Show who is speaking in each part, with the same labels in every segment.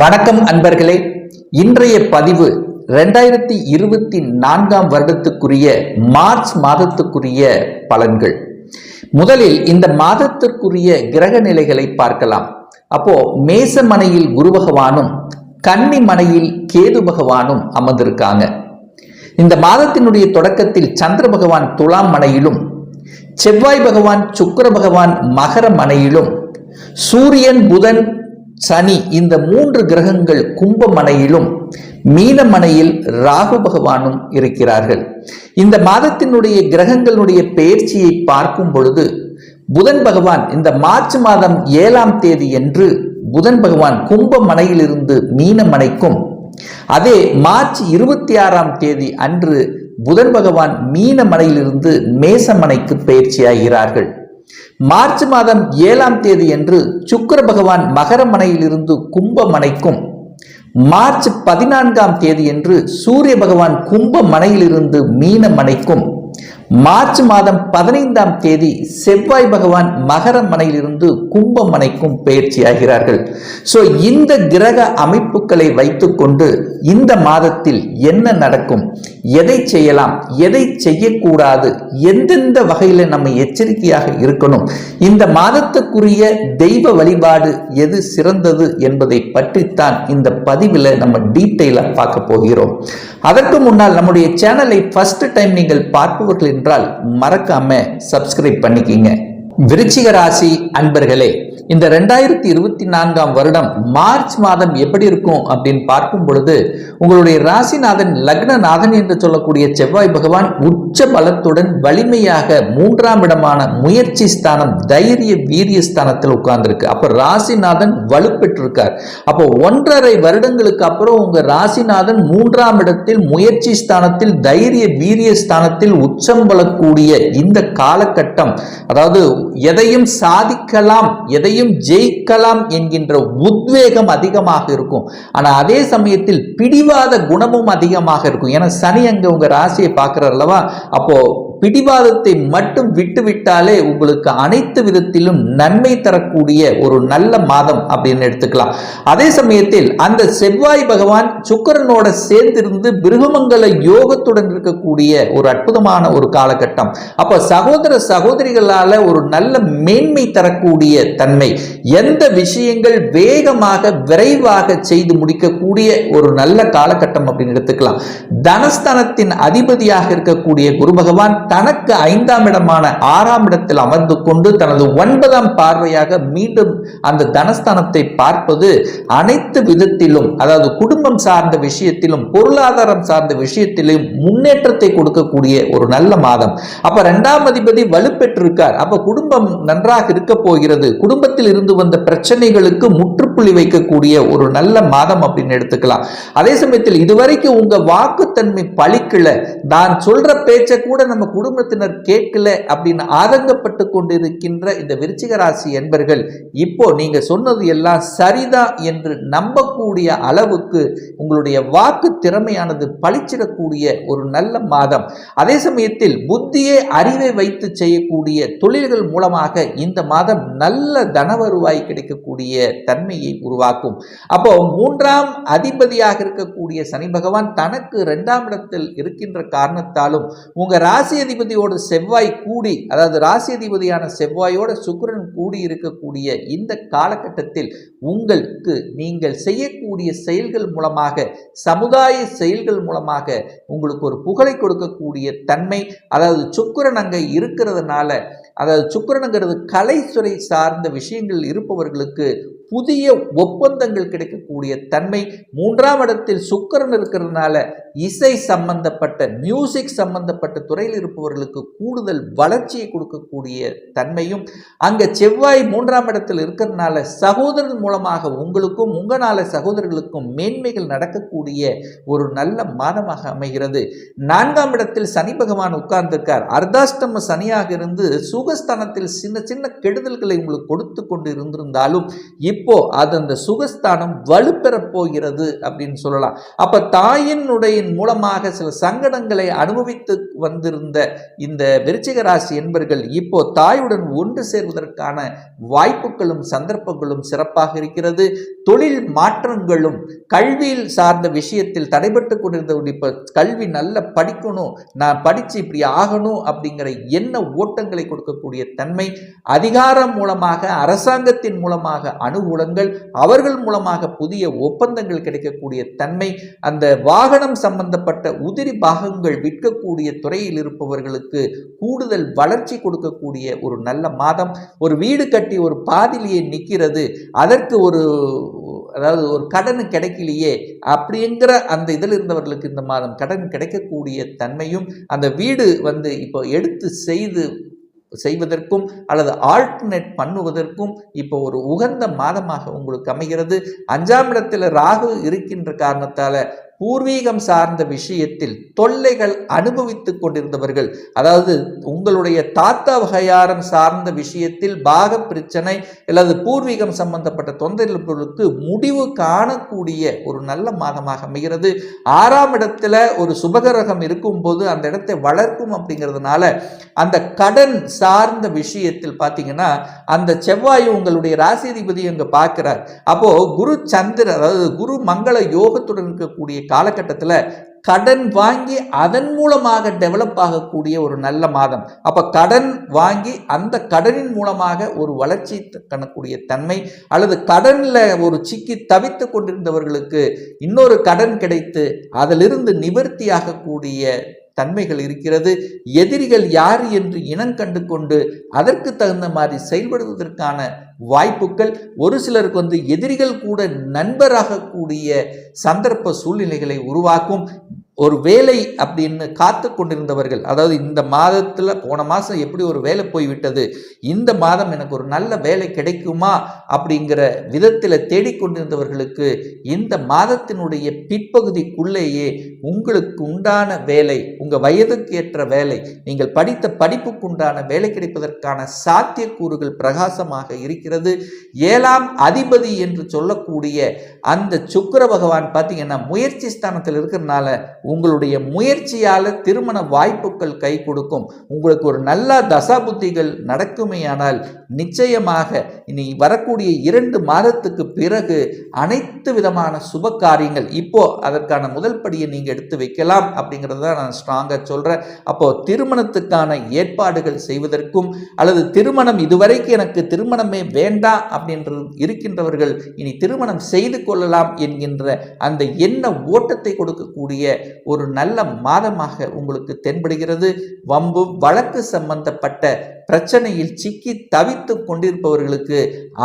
Speaker 1: வணக்கம் அன்பர்களே. இன்றைய பதிவு ரெண்டாயிரத்தி இருபத்தி நான்காம் வருடத்துக்குரிய மார்ச் மாதத்துக்குரிய பலன்கள். முதலில் இந்த மாதத்திற்குரிய கிரக நிலைகளை பார்க்கலாம். அப்போ மேசமனையில் குரு பகவானும் கன்னி மனையில் கேது பகவானும் அமர்ந்திருக்காங்க. இந்த மாதத்தினுடைய தொடக்கத்தில் சந்திர பகவான் துலாம் மனையிலும் செவ்வாய் பகவான் சுக்கர பகவான் மகர மனையிலும் சூரியன் புதன் சனி இந்த மூன்று கிரகங்கள் கும்பமனையிலும் மீனமனையில் ராகு பகவானும் இருக்கிறார்கள். இந்த மாதத்தினுடைய கிரகங்களுடைய பெயர்ச்சியை பார்க்கும் பொழுது புதன் பகவான் இந்த மார்ச் மாதம் ஏழாம் தேதி என்று புதன் பகவான் கும்பமனையிலிருந்து மீனமனைக்கும். அதே மார்ச் இருபத்தி ஆறாம் தேதி அன்று புதன் பகவான் மீனமனையிலிருந்து மேசமனைக்கு பயிற்சியாகிறார்கள் மார்ச் மாதம் ஏழாம் தேதி என்று சுக்கர பகவான் மகரமனையிலிருந்து கும்பமனைக்கும். மார்ச் பதினான்காம் தேதி என்று சூரிய பகவான் கும்பமனையிலிருந்து மீனமனைக்கும். மார்ச் மாதம் பதினைந்தாம் தேதி செவ்வாய் பகவான் மகர மனையிலிருந்து கும்பமனைக்கும் பயிற்சியாகிறார்கள் ஸோ இந்த கிரக அமைப்புகளை வைத்துக்கொண்டு இந்த மாதத்தில் என்ன நடக்கும்? எதை செய்யலாம்? எதை செய்யக்கூடாது? எந்தெந்த வகையில் நம்ம எச்சரிக்கையாக இருக்கணும்? இந்த மாதத்துக்குரிய தெய்வ வழிபாடு எது சிறந்தது என்பதை பற்றித்தான் இந்த பதிவில் நம்ம டீட்டெயிலாக பார்க்க போகிறோம். அதற்கு முன்னால் நம்முடைய சேனலை ஃபர்ஸ்ட் டைம் நீங்கள் பார்ப்பவர்கள் என்றால் மறக்காம சப்ஸ்கிரைப் பண்ணிக்கிங்க. விருச்சிக ராசி அன்பர்களே இந்த ரெண்டாயிரத்தி இருபத்தி நான்காம் வருடம் மார்ச் மாதம் எப்படி இருக்கும் அப்படின்னு பார்க்கும் பொழுது உங்களுடைய ராசிநாதன் லக்னநாதன் என்று சொல்லக்கூடிய செவ்வாய் பகவான் உச்ச பலத்துடன் வலிமையாக மூன்றாம் இடமான முயற்சி ஸ்தானம் தைரிய வீரிய ஸ்தானத்தில் உட்கார்ந்துருக்கு. அப்போ ராசிநாதன் வலுப்பெற்றிருக்கார். அப்போ ஒன்றரை வருடங்களுக்கு அப்புறம் உங்க ராசிநாதன் மூன்றாம் இடத்தில் முயற்சி ஸ்தானத்தில் தைரிய வீரிய ஸ்தானத்தில் உச்சம் பலக்கூடிய இந்த காலகட்டம் அதாவது எதையும் சாதிக்கலாம் எதையும் ஜெயிக்கலாம் என்கின்ற உத்வேகம் அதிகமாக இருக்கும். ஆனா அதே சமயத்தில் பிடிவாத குணமும் அதிகமாக இருக்கும். ஏன்னா சனி அங்கே உங்கள் ராசியை பார்க்கிறார் அல்லவா? அப்போ பிடிவாதத்தை மட்டும் விட்டு விட்டாலே உங்களுக்கு அனைத்து விதத்திலும் நன்மை தரக்கூடிய ஒரு நல்ல மாதம் அப்படின்னு எடுத்துக்கலாம். அதே சமயத்தில் அந்த செவ்வாய் பகவான் சுக்கரனோட சேர்ந்திருந்து பிருகமங்கல யோகத்துடன் இருக்கக்கூடிய ஒரு அற்புதமான ஒரு காலகட்டம். அப்ப சகோதர சகோதரிகளால ஒரு நல்ல மேன்மை தரக்கூடிய தன்மை எந்த விஷயங்கள் வேகமாக விரைவாக செய்து முடிக்கக்கூடிய ஒரு நல்ல காலகட்டம் அப்படின்னு எடுத்துக்கலாம். தனஸ்தானத்தின் அதிபதியாக இருக்கக்கூடிய குரு பகவான் தனக்கு ஐந்தாம் இடமான ஆறாம் இடத்தில் அமர்ந்து கொண்டு தனது ஒன்பதாம் பார்வையாக மீண்டும் அந்த தனஸ்தானத்தை பார்ப்பது அனைத்து விதத்திலும் அதாவது குடும்பம் சார்ந்த விஷயத்திலும் பொருளாதாரம் சார்ந்த விஷயத்திலும் முன்னேற்றத்தை கொடுக்கக்கூடிய ஒரு நல்ல மாதம். அப்ப இரண்டாம் அதிபதி வலுப்பெற்றிருக்கார். அப்ப குடும்பம் நன்றாக இருக்க போகிறது. குடும்பத்தில் இருந்து வந்த பிரச்சனைகளுக்கு முற்றுப்புள்ளி வைக்கக்கூடிய ஒரு நல்ல மாதம் அப்படின்னு எடுத்துக்கலாம். அதே சமயத்தில் இதுவரைக்கும் உங்க வாக்குத்தன்மை பழிக்கல. நான் சொல்ற பேச்சை கூட நம்ம குடும்பத்தினர் கேட்கல அப்படின்னு ஆதங்கப்பட்டு கொண்டிருக்கின்ற இந்த விருச்சிக ராசி என்பர்கள் இப்போ நீங்க சொன்னது எல்லாம் சரிதான் என்று நம்பக்கூடிய அளவுக்கு உங்களுடைய வாக்கு திறமையானது பளிச்சிடக்கூடிய ஒரு நல்ல மாதம். அதே சமயத்தில் புத்தியே அறிவை வைத்து செய்யக்கூடிய தொழில்கள் மூலமாக இந்த மாதம் நல்ல தன வருவாய் கிடைக்கக்கூடிய தன்மையை உருவாக்கும். அப்போ மூன்றாம் அதிபதியாக இருக்கக்கூடிய சனி பகவான் தனக்கு இரண்டாம் இடத்தில் இருக்கின்ற காரணத்தாலும் உங்க ராசி ராசியதிபதியோடு செவ்வாய் கூடி அதாவது ராசியதிபதியான செவ்வாயோட சுக்கிரன் கூடி இருக்கக்கூடிய இந்த காலகட்டத்தில் உங்களுக்கு நீங்கள் செய்யக்கூடிய செயல்கள் மூலமாக சமுதாய செயல்கள் மூலமாக உங்களுக்கு ஒரு புகழை கொடுக்கக்கூடிய தன்மை அதாவது சுக்கிரன் அங்கே இருக்கிறதுனால அதாவது சுக்கரனுங்கிறது கலைத்துறை சார்ந்த விஷயங்கள் இருப்பவர்களுக்கு புதிய ஒப்பந்தங்கள் கிடைக்கக்கூடிய தன்மை மூன்றாம் இடத்தில் சுக்கரன் இருக்கிறதுனால இசை சம்பந்தப்பட்ட மியூசிக் சம்பந்தப்பட்ட துறையில் இருப்பவர்களுக்கு கூடுதல் வளர்ச்சியை கொடுக்கக்கூடிய தன்மையும் அங்க செவ்வாய் மூன்றாம் இடத்தில் இருக்கிறதுனால சகோதரன் மூலமாக உங்களுக்கும் உங்களால சகோதரர்களுக்கும் மேன்மைகள் நடக்கக்கூடிய ஒரு நல்ல மாதமாக அமைகிறது. நான்காம் இடத்தில் சனி பகவான் உட்கார்ந்திருக்கார். அர்த்தாஷ்டம சனியாக இருந்து சுகஸ்தானத்தில் சின்ன சின்ன கெடுதல்களை உங்களுக்கு கொடுத்து கொண்டு இருந்திருந்தாலும் இப் இப்போ அது அந்த சுகஸ்தானம் வலுப்பெறப் போகிறது அப்படின்னு சொல்லலாம். அப்ப தாயினுடைய மூலமாக சில சங்கடங்களை அனுபவித்து வந்திருந்த இந்த விருச்சிக ராசி என்பர்கள் இப்போ தாயுடன் ஒன்று சேர்வதற்கான வாய்ப்புகளும் சந்தர்ப்பங்களும் சிறப்பாக இருக்கிறது. தொழில் மாற்றங்களும் கல்வியில் சார்ந்த விஷயத்தில் தடைபட்டு கொண்டிருந்த இப்போ கல்வி நல்ல படிக்கணும் நான் படித்து இப்படி ஆகணும் அப்படிங்கிற என்ன ஓட்டங்களை கொடுக்கக்கூடிய தன்மை அதிகாரம் மூலமாக அரசாங்கத்தின் மூலமாக அனுகூலங்கள் அவர்கள் மூலமாக புதிய ஒப்பந்தங்கள் கிடைக்கக்கூடிய தன்மை அந்த வாகனம் சம்பந்தப்பட்ட உதிரி பாகங்கள் விற்கக்கூடிய துறையில் இருப்பவர்களுக்கு கூடுதல் வளர்ச்சி கொடுக்கக்கூடிய ஒரு நல்ல மாதம். ஒரு வீடு கட்டி ஒரு பாதிலேயே நிற்கிறது அதற்கு ஒரு அதாவது ஒரு கடன் கிடைக்கலையே அப்படிங்கிற அந்த இதில் இருந்தவர்களுக்கு இந்த மாதம் கடன் கிடைக்கக்கூடிய தன்மையும் அந்த வீடு வந்து இப்போ எடுத்து செய்து செய்வதற்கும் அல்லது ஆல்டர்னேட் பண்ணுவதற்கும் இப்போ ஒரு உகந்த மாதமாக உங்களுக்கு அமைகிறது. அஞ்சாம் இடத்தில் ராகு இருக்கின்ற காரணத்தால் பூர்வீகம் சார்ந்த விஷயத்தில் தொல்லைகள் அனுபவித்து கொண்டிருந்தவர்கள் அதாவது உங்களுடைய தாத்தா வகையாரம் சார்ந்த விஷயத்தில் பாக பிரச்சனை அல்லது பூர்வீகம் சம்பந்தப்பட்ட தொந்தரவுகளுக்கு முடிவு காணக்கூடிய ஒரு நல்ல மாதமாக அமைகிறது. ஆறாம் இடத்துல ஒரு சுபகரகம் இருக்கும்போது அந்த இடத்தை வளர்க்கும் அப்படிங்கிறதுனால அந்த கடன் சார்ந்த விஷயத்தில் பார்த்தீங்கன்னா அந்த செவ்வாய் உங்களுடைய ராசிதிபதி அங்கே பார்க்கிறார். அப்போ குரு சந்திர அதாவது குரு மங்கள யோகத்துடன் இருக்கக்கூடிய காலகட்டத்தில் கடன் வாங்கி அதன் மூலமாக டெவலப் ஆகக்கூடிய ஒரு நல்ல மாதம். அப்போ கடன் வாங்கி அந்த கடனின் மூலமாக ஒரு வளர்ச்சி காணக்கூடிய தன்மை அல்லது கடனில் ஒரு சிக்கி தவித்து கொண்டிருந்தவர்களுக்கு இன்னொரு கடன் கிடைத்து அதிலிருந்து நிவர்த்தியாகக்கூடிய தன்மைகள் இருக்கிறது எதிரிகள் யார் என்று இனம் கண்டு கொண்டு அதற்கு தகுந்த மாதிரி செயல்படுவதற்கான வாய்ப்புகள். ஒரு சிலருக்கு வந்து எதிரிகள் கூட நண்பராகக்கூடிய சந்தர்ப்ப சூழ்நிலைகளை உருவாக்கும். ஒரு வேலை அப்படின்னு காத்து கொண்டிருந்தவர்கள் அதாவது இந்த மாதத்தில் போன மாதம் எப்படி ஒரு வேலை போய்விட்டது இந்த மாதம் எனக்கு ஒரு நல்ல வேலை கிடைக்குமா அப்படிங்கிற விதத்தில் தேடிக்கொண்டிருந்தவர்களுக்கு இந்த மாதத்தினுடைய பிற்பகுதிக்குள்ளேயே உங்களுக்கு உண்டான வேலை உங்கள் வயதுக்கு ஏற்ற வேலை நீங்கள் படித்த படிப்புக்கு உண்டான வேலை கிடைப்பதற்கான சாத்தியக்கூறுகள் பிரகாசமாக இருக்கிறது. ஏழாம் அதிபதி என்று சொல்லக்கூடிய அந்த சுக்கர பகவான் பார்த்தீங்கன்னா முயற்சி ஸ்தானத்தில் இருக்கிறதுனால உங்களுடைய முயற்சியால் திருமண வாய்ப்புகள் கை கொடுக்கும். உங்களுக்கு ஒரு நல்ல தசாபுத்திகள் நடக்குமேயானால் நிச்சயமாக இனி வரக்கூடிய இரண்டு மாதத்துக்கு பிறகு அனைத்து விதமான சுப காரியங்கள் இப்போ அதற்கான முதல் படியை நீங்கள் எடுத்து வைக்கலாம் அப்படிங்கிறத நான் ஸ்ட்ராங்காக சொல்கிறேன் அப்போ திருமணத்துக்கான ஏற்பாடுகள் செய்வதற்கும் அல்லது திருமணம் இதுவரைக்கும் எனக்கு திருமணமே வேண்டாம் அப்படின்ற இருக்கின்றவர்கள் இனி திருமணம் செய்து கொள்ளலாம் என்கின்ற அந்த எண்ண ஓட்டத்தை கொடுக்கக்கூடிய ஒரு நல்ல மாதமாக உங்களுக்கு தென்படுகிறது. வம்பு வழக்கு சம்பந்தப்பட்ட பிரச்சனையில் சிக்கி தவித்து கொண்டிருப்பவர்களுக்கு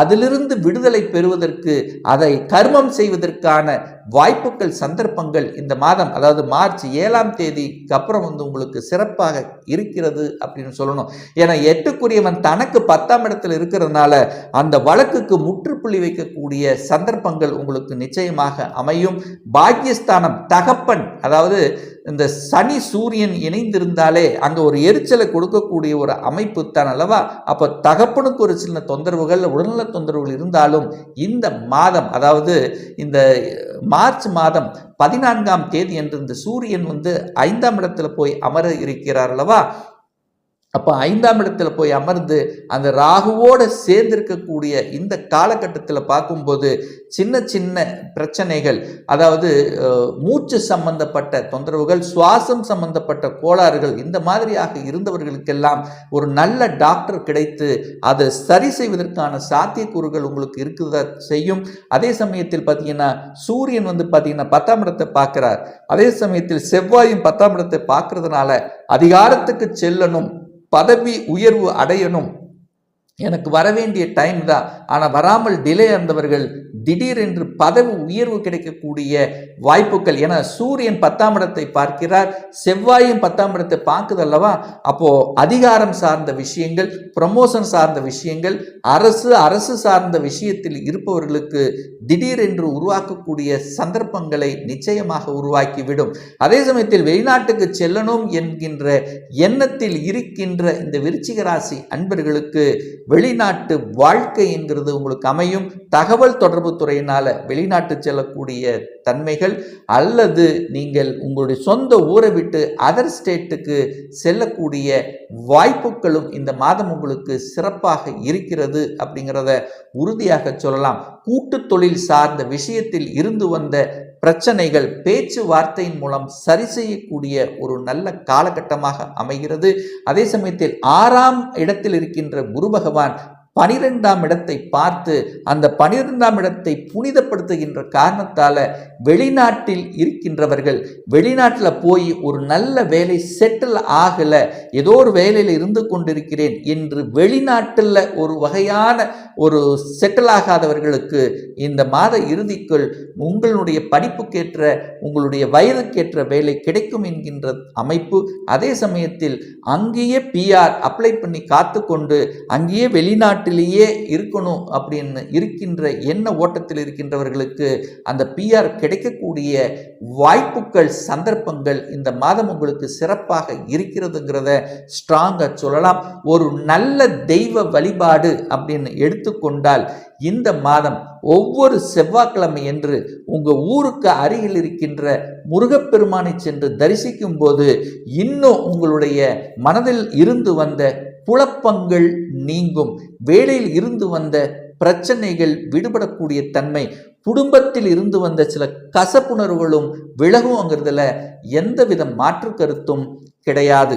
Speaker 1: அதிலிருந்து விடுதலை பெறுவதற்கு அதை கர்மம் செய்வதற்கான வாய்ப்புகள் சந்தர்ப்பங்கள் இந்த மாதம் அதாவது மார்ச் ஏழாம் தேதிக்கு அப்புறம் வந்து உங்களுக்கு சிறப்பாக இருக்கிறது அப்படின்னு சொல்லணும். ஏன்னா எட்டுக்குரியவன் தனக்கு பத்தாம் இடத்தில் இருக்கிறதுனால அந்த வழக்குக்கு முற்றுப்புள்ளி வைக்கக்கூடிய சந்தர்ப்பங்கள் உங்களுக்கு நிச்சயமாக அமையும். பாக்கியஸ்தானம் தகப்பன் அதாவது இந்த சனி சூரியன் இணைந்திருந்தாலே அங்கே ஒரு எரிச்சலை கொடுக்கக்கூடிய ஒரு அமைப்பு தான் அல்லவா? அப்போ தகப்பனுக்கு ஒரு சின்ன தொந்தரவுகள் உடல்நல தொந்தரவுகள் இருந்தாலும் இந்த மாதம் அதாவது இந்த மார்ச் மாதம் பதினான்காம் தேதி என்று இந்த சூரியன் வந்து ஐந்தாம் இடத்துல போய் அமர இருக்கிறார் அல்லவா? அப்போ ஐந்தாம் இடத்துல போய் அமர்ந்து அந்த ராகுவோடு சேர்ந்திருக்கக்கூடிய இந்த காலகட்டத்தில் பார்க்கும்போது சின்ன சின்ன பிரச்சனைகள் அதாவது மூச்சு சம்பந்தப்பட்ட தொந்தரவுகள் சுவாசம் சம்பந்தப்பட்ட கோளாறுகள் இந்த மாதிரியாக இருந்தவர்களுக்கெல்லாம் ஒரு நல்ல டாக்டர் கிடைத்து அதை சரி செய்வதற்கான சாத்தியக்கூறுகள் உங்களுக்கு இருக்குதா செய்யும். அதே சமயத்தில் பார்த்தீங்கன்னா சூரியன் வந்து பார்த்தீங்கன்னா பத்தாம் இடத்தை பார்க்குறார். அதே சமயத்தில் செவ்வாயும் பத்தாம் இடத்தை பார்க்கறதுனால அதிகாரத்துக்கு செல்லணும். பதவி உயர்வு அடையணும். எனக்கு வர வேண்டிய டைம் தான் ஆனால் வராமல் டிலே இருந்தவர்கள் திடீரென்று பதவி உயர்வு கிடைக்கக்கூடிய வாய்ப்புகள். என சூரியன் பத்தாம் இடத்தை பார்க்கிறார் செவ்வாயும் பத்தாம் இடத்தை பார்க்குதல்லவா அப்போ அதிகாரம் சார்ந்த விஷயங்கள் ப்ரமோஷன் சார்ந்த விஷயங்கள் அரசு அரசு சார்ந்த விஷயத்தில் இருப்பவர்களுக்கு திடீரென்று உருவாக்கக்கூடிய சந்தர்ப்பங்களை நிச்சயமாக உருவாக்கிவிடும். அதே சமயத்தில் வெளிநாட்டுக்கு செல்லணும் என்கின்ற எண்ணத்தில் இருக்கின்ற இந்த விருச்சிக ராசி அன்பர்களுக்கு வெளிநாட்டு வாழ்க்கை என்கிறது உங்களுக்கு அமையும். தகவல் தொடர்பு துறையினால் வெளிநாட்டு செல்லக்கூடிய தன்மைகள் அல்லது நீங்கள் உங்களுடைய சொந்த ஊரை விட்டு அதர் ஸ்டேட்டுக்கு செல்லக்கூடிய வாய்ப்புகளும் இந்த மாதம் உங்களுக்கு சிறப்பாக இருக்கிறது அப்படிங்கிறத உறுதியாக சொல்லலாம். கூட்டு தொழில் சார்ந்த விஷயத்தில் இருந்து வந்த பிரச்சனைகள் பேச்சுவார்த்தையின் மூலம் சரி செய்யக்கூடிய ஒரு நல்ல காலகட்டமாக அமைகிறது. அதே சமயத்தில் ஆறாம் இடத்தில் இருக்கின்ற குரு பகவான் பனிரெண்டாம் இடத்தை பார்த்து அந்த பனிரெண்டாம் இடத்தை புனிதப்படுத்துகின்ற காரணத்தால் வெளிநாட்டில் இருக்கின்றவர்கள் வெளிநாட்டில் போய் ஒரு நல்ல வேலை செட்டில் ஆகலை ஏதோ ஒரு வேலையில் இருந்து கொண்டிருக்கிறேன் என்று வெளிநாட்டில் ஒரு வகையான ஒரு செட்டில் ஆகாதவர்களுக்கு இந்த மாத இறுதிக்குள் உங்களுடைய படிப்புக்கேற்ற உங்களுடைய வயதுக்கேற்ற வேலை கிடைக்கும் என்கின்ற அமைப்பு. அதே சமயத்தில் அங்கேயே பிஆர் அப்ளை பண்ணி காத்துக்கொண்டு அங்கேயே வெளிநாட்டு தமிழ்நாட்டிலேயே இருக்கணும் அப்படின்னு இருக்கின்ற எண்ண ஓட்டத்தில் இருக்கின்றவர்களுக்கு அந்த பிஆர் கிடைக்கக்கூடிய வாய்ப்புகள் சந்தர்ப்பங்கள் இந்த மாதம் உங்களுக்கு சிறப்பாக இருக்கிறதுங்கிறத ஸ்ட்ராங்காக சொல்லலாம். ஒரு நல்ல தெய்வ வழிபாடு அப்படின்னு எடுத்துக்கொண்டால் இந்த மாதம் ஒவ்வொரு செவ்வாய்க்கிழமை என்று உங்கள் ஊருக்கு அருகில் இருக்கின்ற முருகப்பெருமானை சென்று தரிசிக்கும் போது இன்னும் உங்களுடைய மனதில் இருந்து வந்த குழப்பங்கள் நீங்கும். வேலையில் இருந்து வந்த பிரச்சனைகள் விடுபடக்கூடிய தன்மை குடும்பத்தில் இருந்து வந்த சில கசப்புணர்வுகளும் விலகுங்கிறதுல எந்தவித மாற்று கருத்தும் கிடையாது.